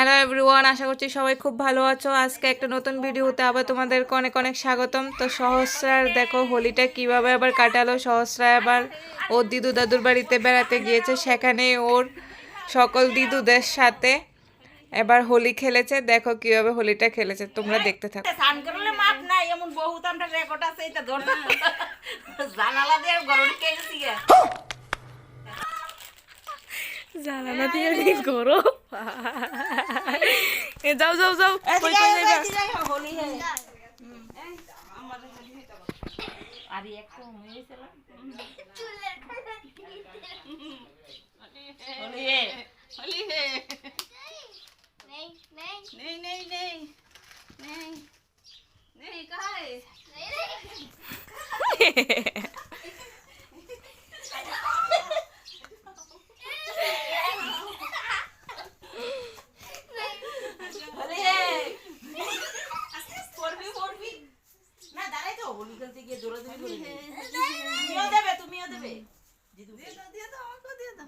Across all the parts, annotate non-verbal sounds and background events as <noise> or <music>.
Hello everyone আশা করছি সবাই খুব ভালো আছো। আজকে একটা নতুন ভিডিওতে আবার তোমাদেরকে অনেক অনেক স্বাগতম। তো সহস্রার, দেখো হোলিটা কীভাবে আবার কাটালো। সহস্রা আবার ওর দিদু দাদুর বাড়িতে বেড়াতে গিয়েছে, সেখানে ওর সকল দিদুদের সাথে এবার হোলি খেলেছে। দেখো কীভাবে হোলিটা খেলেছে, তোমরা দেখতে থাকো। জানালা দিয়ে গরম খেয়েছি জানা না দিয়ে নি করো এ যাও যাও যাও কই কই যাইবা হোলি হে আর এক কম হয়েছিল হোলি হে হোলি হে নেই নেই নেই নেই নেই নেই নেই কাই নেই গিয়ে দৌড়াদৌড়ি করে তুমিও দেবে তুমিও দেবে দিদু দিয়ে দাও দিয়ে দাও আমাকে দিয়ে দাও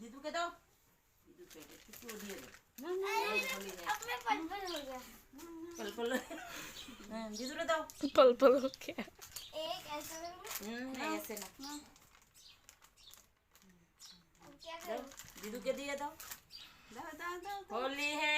দিদুকে দাও দিদুকে একটু দিয়ে দাও अब मैं पल हो गया পল পল হ্যাঁ দিদুরে দাও পল পল ওকে एक ऐसा करूँगा হুম এসে না अब क्या দাও करूँ দিদুকে দিয়ে দাও দাও দাও দাও হোলি হে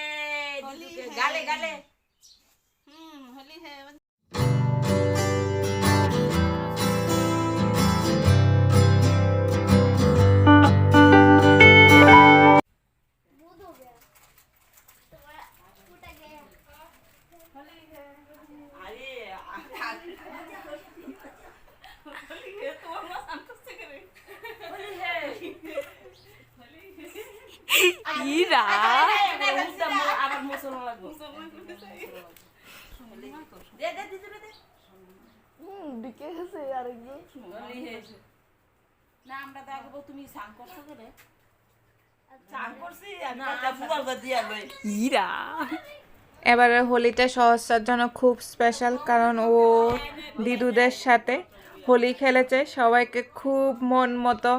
এবারে হোলিটা সহস্রার জন্য খুব স্পেশাল কারণ ও দিদুদের সাথে হোলি খেলেছে, সবাইকে খুব মন মতো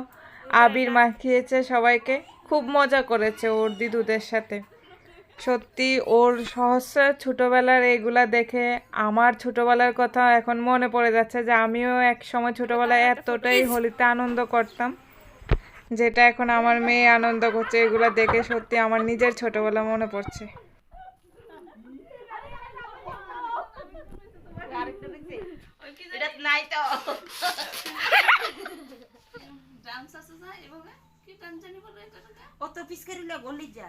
আবির মাখিয়েছে, সবাইকে খুব মজা করেছে ওর দিদুদের সাথে। সত্যি ওর সহস্রার ছোটোবেলার এগুলা দেখে আমার ছোটোবেলার কথা এখন মনে পড়ে যাচ্ছে যে আমিও এক সময় ছোটোবেলায় এতটাই হোলিতে আনন্দ করতাম যেটা এখন আমার মেয়ে আনন্দ করছে এগুলা দেখে সত্যি আমার নিজের ছোটোবেলা মনে পড়ছে। এটা নাই তো। <laughs> ডান্স আছে যা এভাবে? কি জানি বলে কত পিস গলি যা।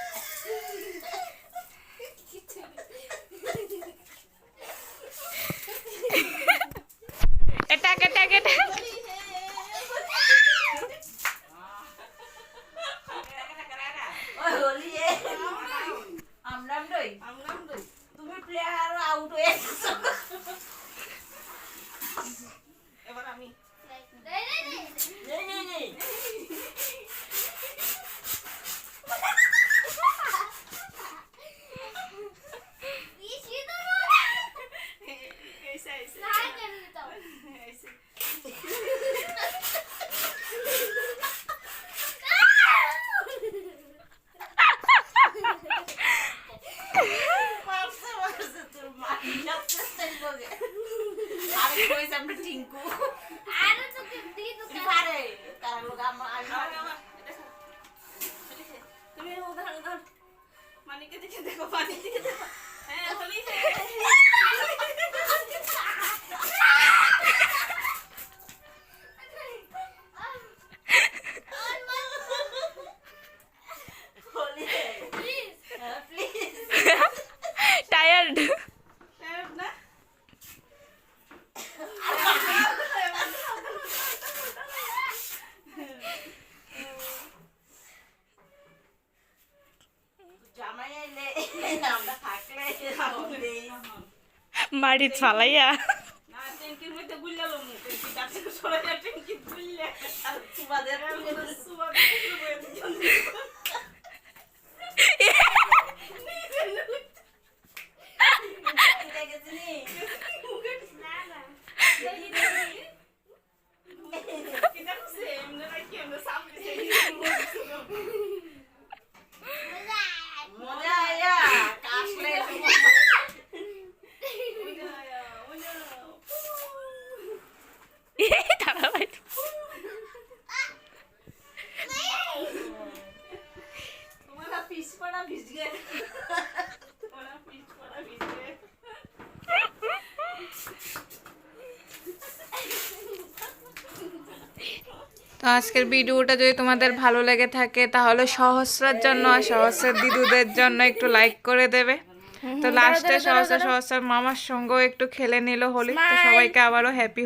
মানিকে দেখে দেখো পানি দেখে দেখো। হ্যাঁ হলি দেই মারি তো আজকের ভিডিওটা যদি তোমাদের ভালো লেগে থাকে তাহলে সহস্রার জন্য আর সহস্রার দিদুদের জন্য একটু লাইক করে দেবে। তো লাস্টে সহস্র সহস্রার মামার সঙ্গেও একটু খেলে নিল হোলি। তো সবাইকে আবারও হ্যাপি